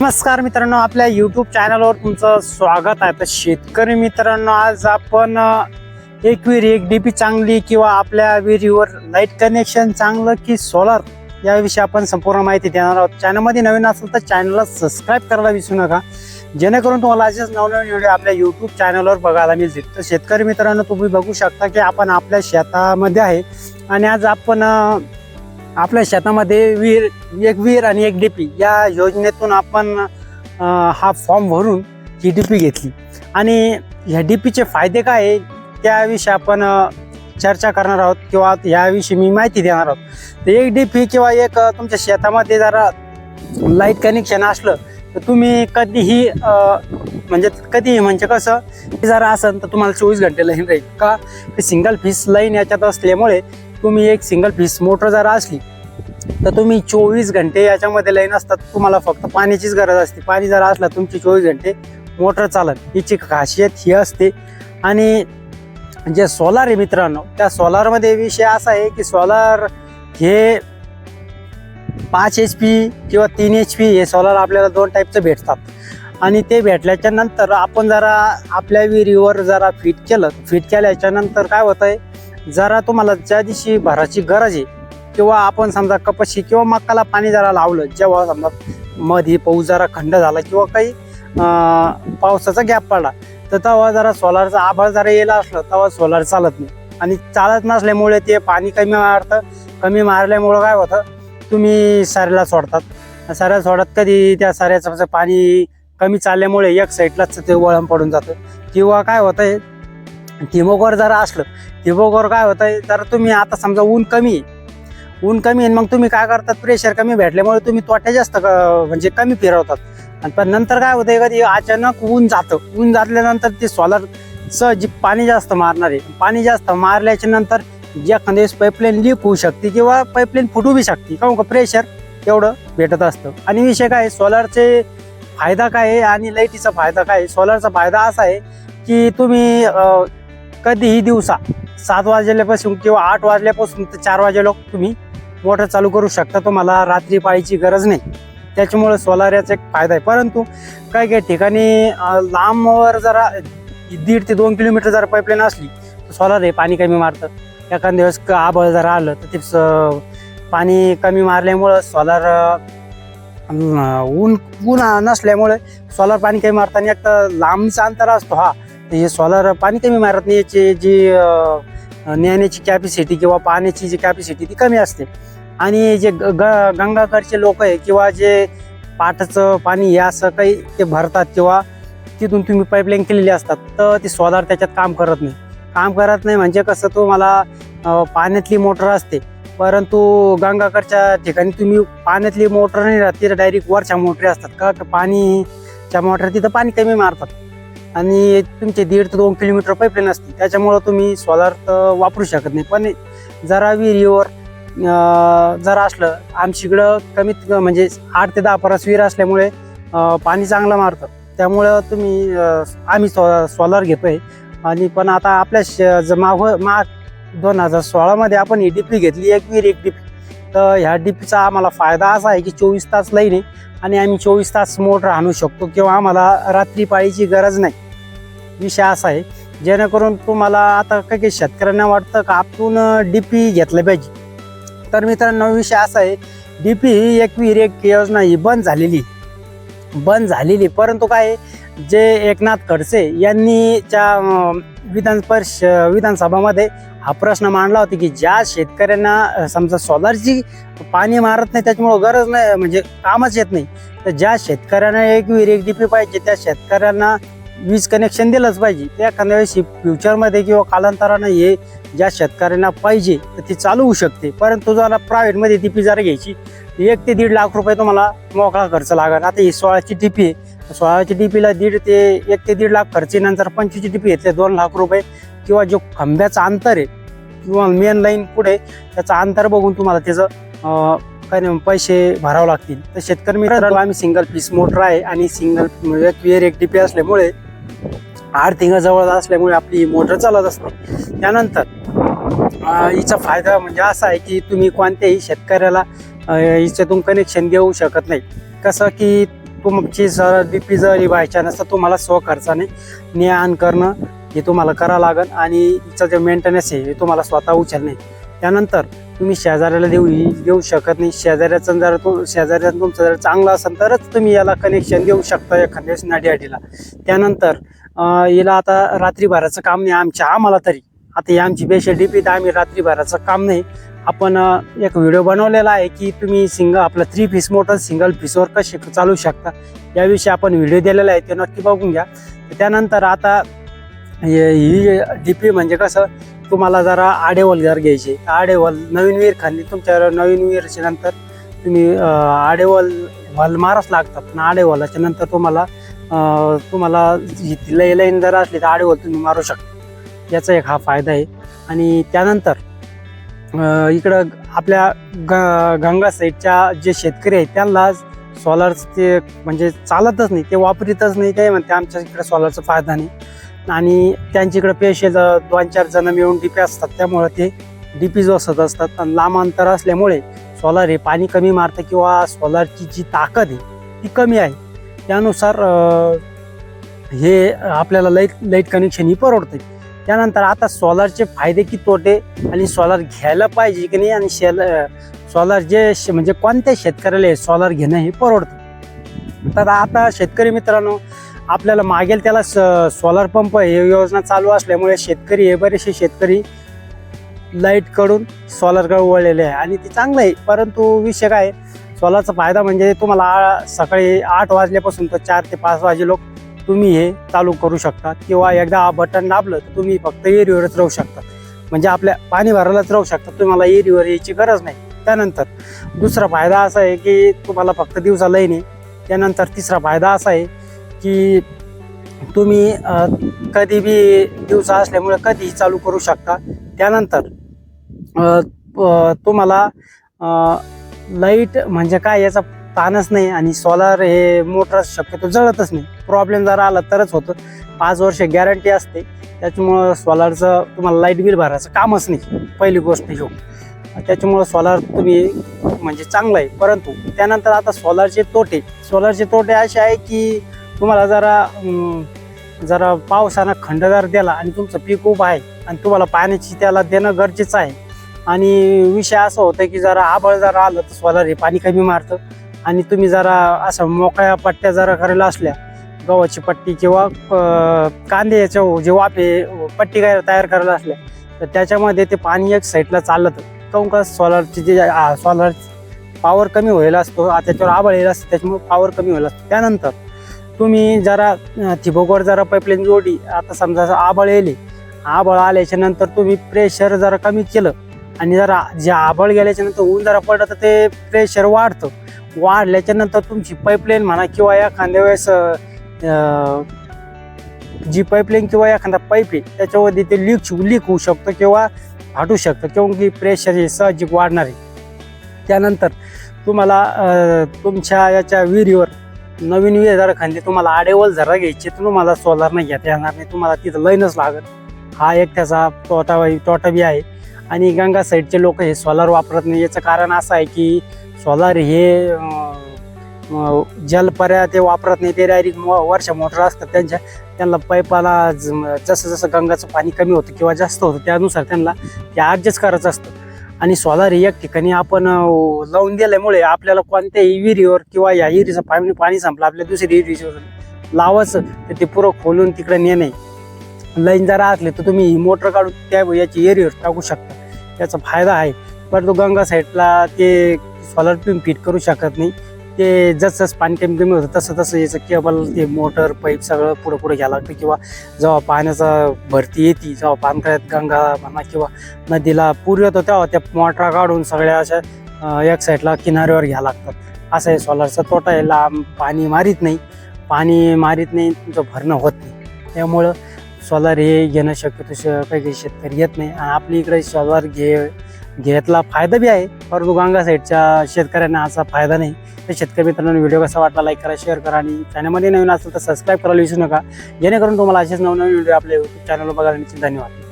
नमस्कार मित्रांनो आपल्या यूट्यूब चॅनलवर तुमचं स्वागत आहे. तर शेतकरी मित्रांनो आज आपण एक विहीर एक डी पी चांगली किंवा आपल्या विहिरीवर लाइट कनेक्शन चांगलं की सोलार याविषयी आपण संपूर्ण माहिती देणार आहोत. चॅनलमध्ये नवीन असेल तर चॅनलला सबस्क्राईब करायला विसरू नका. जेणेकरून तुम्हाला असेच नवनवीन व्हिडिओ आपल्या यूट्यूब चॅनलवर बघायला मिळतील. तर शेतकरी मित्रांनो तुम्ही बघू शकता की आपण आपल्या शेतामध्ये आहे. आणि आज आपण आपल्या शेतामध्ये विहीर एक विहीर आणि एक डीपी या योजनेतून आपण हा फॉर्म भरून ही डीपी घेतली. आणि ह्या डीपीचे फायदे काय आहे त्याविषयी आपण चर्चा करणार आहोत किंवा याविषयी मी माहिती देणार आहोत. तर एक डीपी किंवा एक तुमच्या शेतामध्ये जरा लाइट कनेक्शन असलं तर तुम्ही कधीही म्हणजे कधीही म्हणजे कसं जरा असेल तर तुम्हाला चोवीस घंटे लाईन राहील. का? सिंगल फीस लाईन याच्यात असल्यामुळे तुम्ही एक सिंगल फीस मोटर जर असली तर तुम्ही चोवीस घंटे याच्यामध्ये लाईन असतात तुम्हाला फक्त पाण्याचीच गरज असते. पाणी जर असलं तुमची चोवीस घंटे मोटर चालत. हिची खासियत ही असते. आणि जे सोलार आहे मित्रांनो त्या सोलारमध्ये विषय असा आहे की सोलार हे पाच एच पी किंवा तीन एच पी हे सोलार आपल्याला दोन टाईपचं भेटतात. आणि ते भेटल्याच्या नंतर आपण जरा आपल्या विहिरीवर जरा फिट केलं. फिट केल्याच्यानंतर काय होतं आहे जरा तुम्हाला ज्या दिवशी भराची गरज आहे किंवा आपण समजा कपाशी किंवा मक्काला पाणी जरा लावलं जेव्हा समजा मध्ये पाऊस जरा खंड झाला किंवा काही पावसाचा गॅप पडला तर तेव्हा जरा सोलारचा आभाळ जरा येला असलं तेव्हा सोलार चालत नाही. आणि चालत नसल्यामुळे ते पाणी कमी मारतं. कमी मारल्यामुळं काय होतं? तुम्ही साऱ्याला सोडतात. साऱ्या सोडत कधी त्या साऱ्याचं म्हणजे पाणी कमी चालल्यामुळे एक साईडलाच ते वळण पडून जातं. किंवा काय होतंय? ठिबकवर जरा असलं ठिबकवर काय होतंय? तर तुम्ही आता समजा ऊन कमी आहे ऊन कमी आहे मग तुम्ही काय करतात? प्रेशर कमी भेटल्यामुळे तुम्ही तोट्या जास्त क- म्हणजे कमी फिरवतात. आणि पण नंतर काय होतंय कधी अचानक ऊन जातं. ऊन जातल्यानंतर ते सोलर जी पाणी जास्त मारणार आहे पाणी जास्त मारल्याच्या नंतर एखाद्या वेळेस पाईपलाईन लीक होऊ शकते किंवा पाईपलाईन फुटू बी शकते. काहून का प्रेशर एवढं भेटत असतं. आणि विषय काय सोलारचे फायदा काय आहे आणि लाईटीचा फायदा काय आहे? सोलारचा फायदा असा आहे की तुम्ही कधीही दिवसा सात वाजल्यापासून किंवा आठ वाजल्यापासून तर चार वाजेला तुम्ही मोटर चालू करू शकता तुम्हाला. रात्री पाळीची गरज नाही. त्याच्यामुळे सोलार याचा एक फायदा आहे. परंतु काही काही ठिकाणी लांबवर जरा दीड ते दोन किलोमीटर जर पाईपलाईन असली तर सोलार हे पाणी कमी मारतं. एखाद्या दिवस आबळ जर आलं तर ते स- पाणी कमी मारल्यामुळं सोलार ऊन ऊन नसल्यामुळे सोलार पाणी कमी मारताना एक तर लांबचा अंतर असतो हा तर हे सोलार पाणी कमी मारत नाही. याची जी नेण्याची कॅपॅसिटी किंवा पाण्याची जी कॅपॅसिटी ती कमी असते. आणि जे ग- ग- गंगाकडचे लोक आहे किंवा जे पाटाचं पाणी हे असं काही ते भरतात किंवा तिथून तुम्ही पाईपलाईन केलेली असतात तर ते सोलार त्याच्यात काम करत नाही. काम करत नाही म्हणजे कसं तुम्हाला पाण्यातली मोटर असते परंतु गंगाकडच्या ठिकाणी तुम्ही पाण्यातली मोटर नाही राहत तिथं डायरेक्ट वरच्या मोटरी असतात. का पाणीच्या मोटर तिथं पाणी कमी मारतात. आणि तुमचे दीड ते दोन किलोमीटर पाईपलाईन असते त्याच्यामुळं तुम्ही सोलार तर वापरू शकत नाही. पण जरा विहिरीवर जर असलं आमच्याकडं कमीत म्हणजे आठ ते दहा परस विहीर असल्यामुळे पाणी चांगलं मारतं. त्यामुळं तुम्ही आम्ही सो सोलार घेतोय. आणि पण आता आपल्या श- माग माग दोन हजार सोळामध्ये आपण ही डिपी घेतली एक विहीर एक डीपी तर ह्या डिपीचा आम्हाला फायदा असा आहे की चोवीस तास लाईन आहे आणि आम्ही चोवीस तास मोटर आणू शकतो किंवा आम्हाला रात्री पाळीची गरज नाही. विषय असा आहे. जेणेकरून तुम्हाला आता काही काही शेतकऱ्यांना वाटतं का आपण डीपी घेतलं पाहिजे. तर मित्रांनो विषय असा आहे डी पी ही एक विहीर एक योजना ही बंद झालेली. बंद झालेली परंतु काय जे एकनाथ खडसे यांनी त्या विधान परिष विधानसभामध्ये हा प्रश्न मांडला होता की ज्या शेतकऱ्यांना समजा सोलारची पाणी मारत नाही त्याच्यामुळं गरज नाही म्हणजे कामच येत नाही. तर ज्या शेतकऱ्यांना एक विहीर एक डी पी पाहिजे त्या शेतकऱ्यांना वीज कनेक्शन दिलंच पाहिजे. एखाद्या वेळेस फ्युचरमध्ये किंवा कालांतरानं हे ज्या शेतकऱ्यांना पाहिजे तर ती चालू होऊ शकते. परंतु जरा प्रायव्हेटमध्ये टीपी जरा घ्यायची एक ते दीड लाख रुपये तुम्हाला मोकळा खर्च लागेल. आता ही सोळाची टी पी आहे. सोळाची टीपीला दीड ते एक ते दीड लाख खर्च नंतर पंचवीसची टीपी घेतले दोन लाख रुपये किंवा जो खंब्याचं अंतर आहे किंवा मेन लाईन पुढे त्याचं अंतर बघून तुम्हाला त्याचं काही काय नाही पैसे भरावे लागतील. तर शेतकरी मित्रांनो आम्ही सिंगल पीस मोटर आहे आणि सिंगल एक विहीर एक टीपी असल्यामुळे आर्थिंग जवळ असल्यामुळे आपली मोटर चालत असते. त्यानंतर हिचा फायदा म्हणजे असा आहे की तुम्ही कोणत्याही शेतकऱ्याला हिच्यातून कनेक्शन देऊ शकत नाही. कसं की तुमची जर डी पी जरी बाय चान्स तर तुम्हाला स्व खर्चाने ने आण करणं हे तुम्हाला करावं लागेल आणि हिचा जे मेंटेनन्स आहे हे तुम्हाला स्वतः उचलणे त्यानंतर तुम्ही शेजाऱ्याला देऊ देऊ शकत नाही. शेजाऱ्याचं जर तो शेजाऱ्याचं तुमचं जर चांगलं असेल तरच तुम्ही याला कनेक्शन देऊ शकता एखाद्या नाडीआडीला त्यानंतर याला आता रात्रीभराचं काम नाही आमच्या आम्हाला तरी. आता ही आमची बेशल डीपी तर आम्ही रात्रीभराचं काम नाही. आपण एक व्हिडिओ बनवलेला आहे की तुम्ही सिंगल आपलं थ्री पीस मोटर सिंगल पीसवर कसे चालू शकता. याविषयी आपण व्हिडिओ दिलेला आहे ते नक्की बघून घ्या. त्यानंतर आता हे- ही डी पी म्हणजे कसं तुम्हाला जरा आडेवल जर घ्यायचे आडेवल नवीन विहीर खाल्ली तुमच्या नवीन विहीरच्या नंतर तुम्ही आडेवल वल मारच लागतात पण आडेवलाच्या नंतर तुम्हाला तुम्हाला ही लाईन जर असली तर आडेवल तुम्ही मारू शकता. याचा एक हा फायदा आहे. आणि त्यानंतर इकडं आपल्या ग गंगा साईडच्या जे शेतकरी आहेत त्यांना सोलारचं ते म्हणजे चालतच नाही ते वापरीतच नाही काय म्हणते आमच्या इकडे सोलारचा फायदा नाही. आणि त्यांच्याकडे पेशे दोन चार जण मिळून डीपी असतात त्यामुळे ते डीपी जोसत असतात. आणि लांब अंतर असल्यामुळे सोलार हे पाणी कमी मारतं किंवा सोलारची जी ताकद आहे ती कमी आहे. त्यानुसार हे आपल्याला लाइट लाइट कनेक्शन ही परवडते त्यानंतर आता सोलारचे फायदे की तोटे आणि सोलार घ्यायला पाहिजे की नाही आणि शेल सोलार जे म्हणजे कोणत्या शेतकऱ्याला सोलार घेणं हे परवडतं. तर आता शेतकरी मित्रांनो आपल्याला मागेल त्याला स सोलार पंप हे योजना चालू असल्यामुळे शेतकरी हे बरेचसे शेतकरी लाईटकडून सोलारकडे वळलेले आहे आणि ते चांगलं आहे. परंतु विषय काय सोलारचा फायदा म्हणजे तुम्हाला आ- सकाळी आठ वाजल्यापासून तर चार ते पाच वाजे लोक तुम्ही हे चालू करू शकता किंवा एकदा बटन दाबलं तर तुम्ही फक्त एरिवरच राहू शकता. म्हणजे आपल्या पाणी भरायलाच राहू शकता. तुम्हाला एरिवर यायची गरज नाही. त्यानंतर दुसरा फायदा असा आहे की तुम्हाला फक्त दिवसा लाईन आहे त्यानंतर तिसरा फायदा असा आहे की तुम्ही कधी बी दिवसा असल्यामुळे कधीही चालू करू शकता. त्यानंतर तुम्हाला लाइट म्हणजे काय याचा ताणच नाही आणि सोलार हे मोटर शक्यतो जळतच नाही. प्रॉब्लेम जर आला तरच होतं. पाच वर्ष गॅरंटी असते. त्याच्यामुळं सोलारचं तुम्हाला लाइट बिल भरायचं कामच नाही पहिली गोष्ट घेऊ त्याच्यामुळं सोलार तुम्ही म्हणजे चांगलं आहे. परंतु त्यानंतर आता सोलारचे तोटे. सोलारचे तोटे असे आहे की तुम्हाला जरा अं, जरा पावसानं खंडदार दिला आणि तुमचं पीक उभं आहे आणि तुम्हाला पाण्याची त्याला देणं गरजेचं आहे. आणि विषय असं होतं की जरा आबळ जरा आलं तर सोलार हे पाणी कमी मारतं. आणि तुम्ही जरा असं मोकळ्या पट्ट्या जरा करायला असल्या गव्हाची पट्टी किंवा अं, कांद्याच्या जे वाफे पट्टी काय तयार करायला असल्या तर त्याच्यामध्ये ते पाणी एक साईडला चाललं काऊन का सोलारची जे सोलार पॉवर कमी व्हायला असतो आ, त्याच्यावर आबळ येईल असतं त्याच्यामुळे पॉवर कमी व्हायला असतो. त्यानंतर तुम्ही जरा अं, जरा पाईपलाईन जोडी. आता समजा आबळ येले आबळ आल्याच्यानंतर तुम्ही प्रेशर जरा कमी केलं. आणि जरा जे आबळ गेल्याच्यानंतर ऊन जरा पडलं तर ते प्रेशर वाढतं. वाढल्याच्या नंतर तुमची पाईपलाईन म्हणा किंवा एखाद्या वेळेस जी पाईपलाईन किंवा एखादा पाईप आहे त्याच्यामध्ये ते लीक लीक होऊ शकतं किंवा फाटू शकतं. किंवा की प्रेशर हे सहजिक वाढणार आहे. त्यानंतर तुम्हाला तुमच्या याच्या विहिरीवर नवीन विहीर जर खांदी तुम्हाला आडेवल जरा घ्यायचे तर तुम्हाला सोलार नाही घेता येणार नाही तुम्हाला तिथं लाईनच लागत हा एक त्याचा तोटा तोटा बी आहे. आणि गंगा साईडचे लोक हे सोलार वापरत नाही. याचं कारण असं आहे की सोलार हे जलपर्या ते वापरत नाही. ते डायरेक्ट वर्ष मोटर असतात त्यांच्या. त्यांना पाईपाला ज- जसं जसं गंगाचं पाणी कमी होतं किंवा जास्त होतं त्यानुसार त्यांना ते ॲडजस्ट करायचं असतं. आणि सोलार एक ठिकाणी आपण लावून दिल्यामुळे आपल्याला कोणत्याही विहिरीवर किंवा या विहिरीचं पाणी पाणी संपलं आपल्या दुसरी विहिरीवर लावायचं तर ते पुरं खोलून तिकडे नेणे. लाईन जरा असले तर तुम्ही मोटर काढून त्या याची एरियावर टाकू शकता. त्याचा फायदा आहे. परंतु गंगा साईडला ते सोलार तुम्ही फिट करू शकत नाही. ते जसं जसं पाणी कमी कमी होतं तसं तसं याचं केबल ते मोटर पाईप सगळं पुढं पुढे घ्यायला लागतं. किंवा जेव्हा पाण्याचा भरती येते जेव्हा पानकळ्यात गंगा म्हणा किंवा नदीला पूर येतो तेव्हा त्या मोटरा काढून सगळ्या अशा एक साईडला किनाऱ्यावर घ्यावं लागतात असं आहे सोलारचा तोटा आहे. लांब पाणी मारीत नाही. पाणी मारीत नाही तुमचं भरणं होत नाही. त्यामुळं सोलार हे घेणं शक्यतो श- काही काही शेतकरी येत नाही. आणि आपली इकडे सोलार घे घेतला फायदा बी आहे. परंतु गंगा साईडच्या शेतकऱ्यांना असा फायदा नाही. तर शेतकरी मित्रांनो व्हिडिओ कसा वाटला लाईक करा शेअर करा आणि चॅनलमध्ये नवीन असेल तर सबस्क्राईब करायला विसरू नका. जेणेकरून तुम्हाला असेच नवनवीन व्हिडिओ आपल्या यूट्यूब चॅनलवर बघायला धन्यवाद.